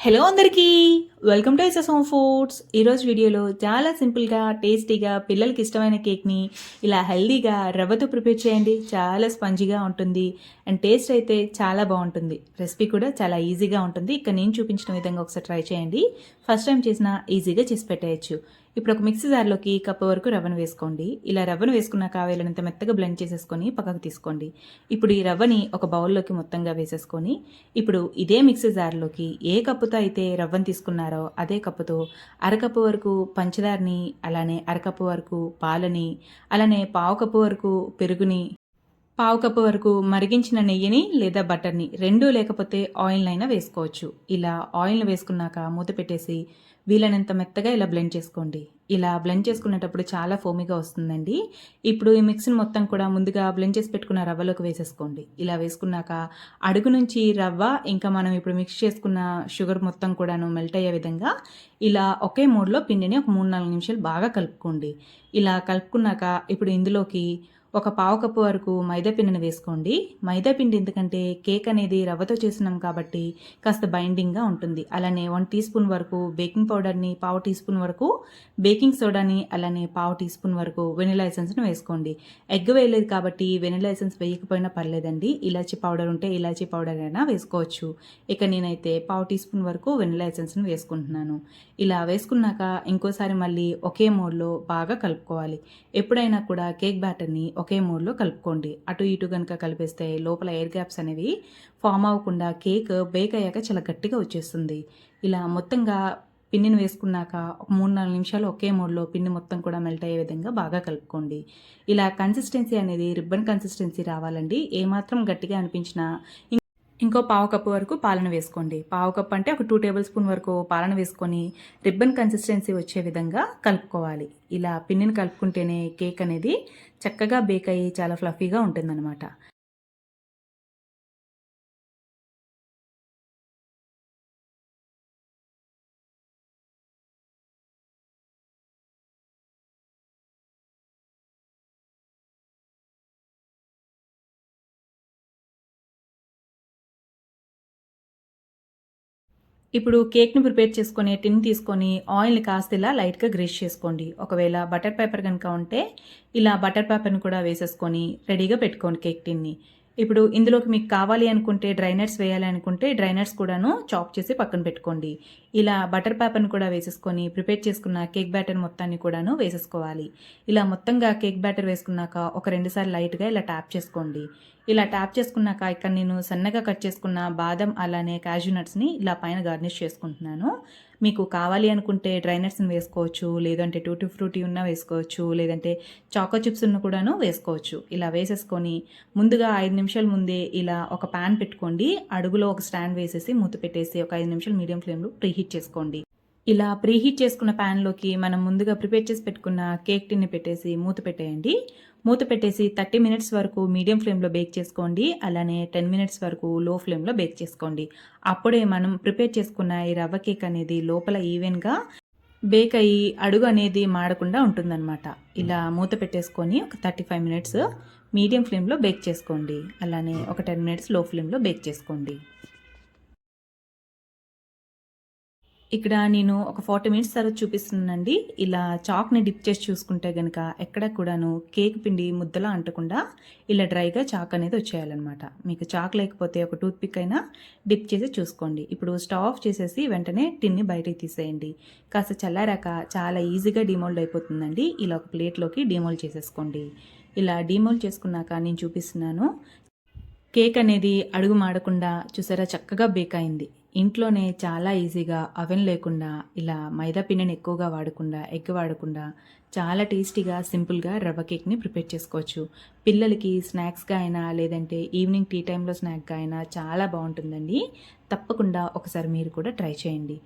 Hello అందరికీ. Welcome to S S home foods ఈరోజు వీడియోలో చాలా సింపుల్గా టేస్టీగా పిల్లలకి ఇష్టమైన కేక్ని ఇలా హెల్దీగా రవ్వతో ప్రిపేర్ చేయండి. చాలా స్పంజీగా ఉంటుంది. అండ్ టేస్ట్ అయితే చాలా బాగుంటుంది. రెసిపీ కూడా చాలా ఈజీగా ఉంటుంది. ఇక్కడ నేను చూపించిన విధంగా ఒకసారి ట్రై చేయండి. ఫస్ట్ టైం చేసినా ఈజీగా చేసి పెట్టేయచ్చు. ఇప్పుడు ఒక మిక్సీ జార్లోకి కప్పు వరకు రవ్వను వేసుకోండి. ఇలా రవ్వను వేసుకున్న వేలనంత మెత్తగా బ్లెండ్ చేసేసుకొని పక్కకు తీసుకోండి. ఇప్పుడు ఈ రవ్వని ఒక బౌల్లోకి మొత్తంగా వేసేసుకొని ఇప్పుడు ఇదే మిక్సీ జార్లోకి ఏ కప్పుతో అయితే రవ్వను తీసుకున్నారో అదే కప్పుతో అరకప్పు వరకు పంచదారని అలానే అరకప్పు వరకు పాలని అలానే పావు కప్పు వరకు పెరుగుని పావు కప్పు వరకు మరిగించిన నెయ్యిని లేదా బటర్ని రెండు లేకపోతే ఆయిల్నైనా వేసుకోవచ్చు. ఇలా ఆయిల్ని వేసుకున్నాక మూత పెట్టేసి వీలైనంత మెత్తగా ఇలా బ్లెండ్ చేసుకోండి. ఇలా బ్లెండ్ చేసుకునేటప్పుడు చాలా ఫోమీగా వస్తుందండి. ఇప్పుడు ఈ మిక్స్ని మొత్తం కూడా ముందుగా బ్లెండ్ చేసి పెట్టుకున్న రవ్వలోకి వేసేసుకోండి. ఇలా వేసుకున్నాక అడుగు నుంచి రవ్వ ఇంకా మనం ఇప్పుడు మిక్స్ చేసుకున్న షుగర్ మొత్తం కూడాను మెల్ట్ అయ్యే విధంగా ఇలా ఒకే మూడ్లో పిండిని ఒక మూడు నాలుగు నిమిషాలు బాగా కలుపుకోండి. ఇలా కలుపుకున్నాక ఇప్పుడు ఇందులోకి ఒక పావు కప్పు వరకు మైదాపిండిని వేసుకోండి. మైదా పిండి ఎందుకంటే కేక్ అనేది రవ్వతో చేసినాం కాబట్టి కాస్త బైండింగ్గా ఉంటుంది. అలానే వన్ టీ స్పూన్ వరకు బేకింగ్ పౌడర్ని పావు టీ స్పూన్ వరకు బేకింగ్ సోడాని అలానే పావు టీ స్పూన్ వరకు వెనిలా ఎసెన్స్ని వేసుకోండి. ఎగ్ వేయలేదు కాబట్టి వెనిలా ఎసెన్స్ వేయకపోయినా పర్లేదండి. ఇలాచీ పౌడర్ ఉంటే ఇలాచీ పౌడర్ అయినా వేసుకోవచ్చు. ఇక నేనైతే పావు టీ స్పూన్ వరకు వెనిలా ఎసెన్స్ని వేసుకుంటున్నాను. ఇలా వేసుకున్నాక ఇంకోసారి మళ్ళీ ఒకే మోడ్లో బాగా కలుపుకోవాలి. ఎప్పుడైనా కూడా కేక్ బ్యాటర్ని ఒకే మూడ్లో కలుపుకోండి. అటు ఇటు కనుక కలిపేస్తే లోపల ఎయిర్ గ్యాప్స్ అనేవి ఫామ్ అవ్వకుండా కేక్ బేక్ అయ్యాక చాలా గట్టిగా వచ్చేస్తుంది. ఇలా మొత్తంగా పిండిని వేసుకున్నాక ఒక మూడు నాలుగు నిమిషాలు ఒకే మోడ్లో పిండి మొత్తం కూడా మెల్ట్ అయ్యే విధంగా బాగా కలుపుకోండి. ఇలా కన్సిస్టెన్సీ అనేది రిబ్బన్ కన్సిస్టెన్సీ రావాలండి. ఏమాత్రం గట్టిగా అనిపించినా ఇంకో పావు కప్పు వరకు పాలన వేసుకోండి. పావు కప్పు అంటే ఒక టూ టేబుల్ స్పూన్ వరకు పాలన వేసుకొని రిబ్బన్ కన్సిస్టెన్సీ వచ్చే విధంగా కలుపుకోవాలి. ఇలా పిన్నిని కలుపుకుంటేనే కేక్ అనేది చక్కగా బేక్ అయ్యి చాలా ఫ్లఫీగా ఉంటుందన్నమాట. ఇప్పుడు కేక్ని ప్రిపేర్ చేసుకునే టిన్ తీసుకొని ఆయిల్ని కాస్త ఇలా లైట్గా గ్రేస్ చేసుకోండి. ఒకవేళ బటర్ పేపర్ కనుక ఉంటే ఇలా బటర్ పేపర్ని కూడా వేసేసుకొని రెడీగా పెట్టుకోండి కేక్ టిన్ని. ఇప్పుడు ఇందులోకి మీకు కావాలి అనుకుంటే డ్రైనర్స్ వేయాలి అనుకుంటే డ్రైనట్స్ కూడాను చాప్ చేసి పక్కన పెట్టుకోండి. ఇలా బటర్ పేపర్ని కూడా వేసేసుకొని ప్రిపేర్ చేసుకున్న కేక్ బ్యాటర్ మొత్తాన్ని కూడాను వేసేసుకోవాలి. ఇలా మొత్తంగా కేక్ బ్యాటర్ వేసుకున్నాక ఒక రెండుసార్లు లైట్గా ఇలా ట్యాప్ చేసుకోండి. ఇలా ట్యాప్ చేసుకున్నాక ఇక్కడ నేను సన్నగా కట్ చేసుకున్న బాదం అలానే క్యాజూ నట్స్ని ఇలా పైన గార్నిష్ చేసుకుంటున్నాను. మీకు కావాలి అనుకుంటే డ్రై నట్స్ని వేసుకోవచ్చు లేదంటే టూటీ ఫ్రూటీ ఉన్నా వేసుకోవచ్చు లేదంటే చాకో చిప్స్ ఉన్న కూడాను వేసుకోవచ్చు. ఇలా వేసేసుకొని ముందుగా ఐదు నిమిషాల ముందే ఇలా ఒక ప్యాన్ పెట్టుకోండి. అడుగులో ఒక స్టాండ్ వేసేసి మూత పెట్టేసి ఒక ఐదు నిమిషాలు మీడియం ఫ్లేమ్లో ప్రీహీట్ చేసుకోండి. ఇలా ప్రీహీట్ చేసుకున్న ప్యాన్లోకి మనం ముందుగా ప్రిపేర్ చేసి పెట్టుకున్న కేక్ టిన్ని పెట్టేసి మూత పెట్టేయండి. మూత పెట్టేసి థర్టీ మినిట్స్ వరకు మీడియం ఫ్లేమ్లో బేక్ చేసుకోండి. అలానే టెన్ మినిట్స్ వరకు లో ఫ్లేమ్లో బేక్ చేసుకోండి. అప్పుడే మనం ప్రిపేర్ చేసుకున్న ఈ రవ్వ కేక్ అనేది లోపల ఈవెన్గా బేక్ అయ్యి అడుగు అనేది మాడకుండా ఉంటుందన్నమాట. ఇలా మూత పెట్టేసుకొని ఒక థర్టీ ఫైవ్ మినిట్స్ మీడియం ఫ్లేమ్లో బేక్ చేసుకోండి. అలానే ఒక టెన్ మినిట్స్లో ఫ్లేమ్లో బేక్ చేసుకోండి. ఇక్కడ నేను ఒక ఫార్టీ మినిట్స్ తర్వాత చూపిస్తున్నానండి. ఇలా చాక్ని డిప్ చేసి చూసుకుంటే కనుక ఎక్కడ కూడాను కేక్ పిండి ముద్దలా అంటకుండా ఇలా డ్రైగా చాక్ అనేది వచ్చేయాలన్నమాట. మీకు చాక్ లేకపోతే ఒక టూత్ పిక్ అయినా డిప్ చేసి చూసుకోండి. ఇప్పుడు స్టవ్ ఆఫ్ చేసేసి వెంటనే టిన్ని బయటికి తీసేయండి. కాస్త చల్లారాక చాలా ఈజీగా డిమోల్డ్ అయిపోతుందండి. ఇలా ఒక ప్లేట్లోకి డిమోల్డ్ చేసేసుకోండి. ఇలా డిమోల్డ్ చేసుకున్నాక నేను చూపిస్తున్నాను. కేక్ అనేది అడుగు మాడకుండా చూసారా? చక్కగా బేక్ అయింది. ఇంట్లోనే చాలా ఈజీగా అవెన్ లేకుండా ఇలా మైదా పిండిని ఎక్కువగా వాడకుండా ఎగ్ వాడకుండా చాలా టేస్టీగా సింపుల్గా రవ్వ కేక్ని ప్రిపేర్ చేసుకోవచ్చు. పిల్లలకి స్నాక్స్గా అయినా లేదంటే ఈవినింగ్ టీ టైంలో స్నాక్గా అయినా చాలా బాగుంటుందండి. తప్పకుండా ఒకసారి మీరు కూడా ట్రై చేయండి.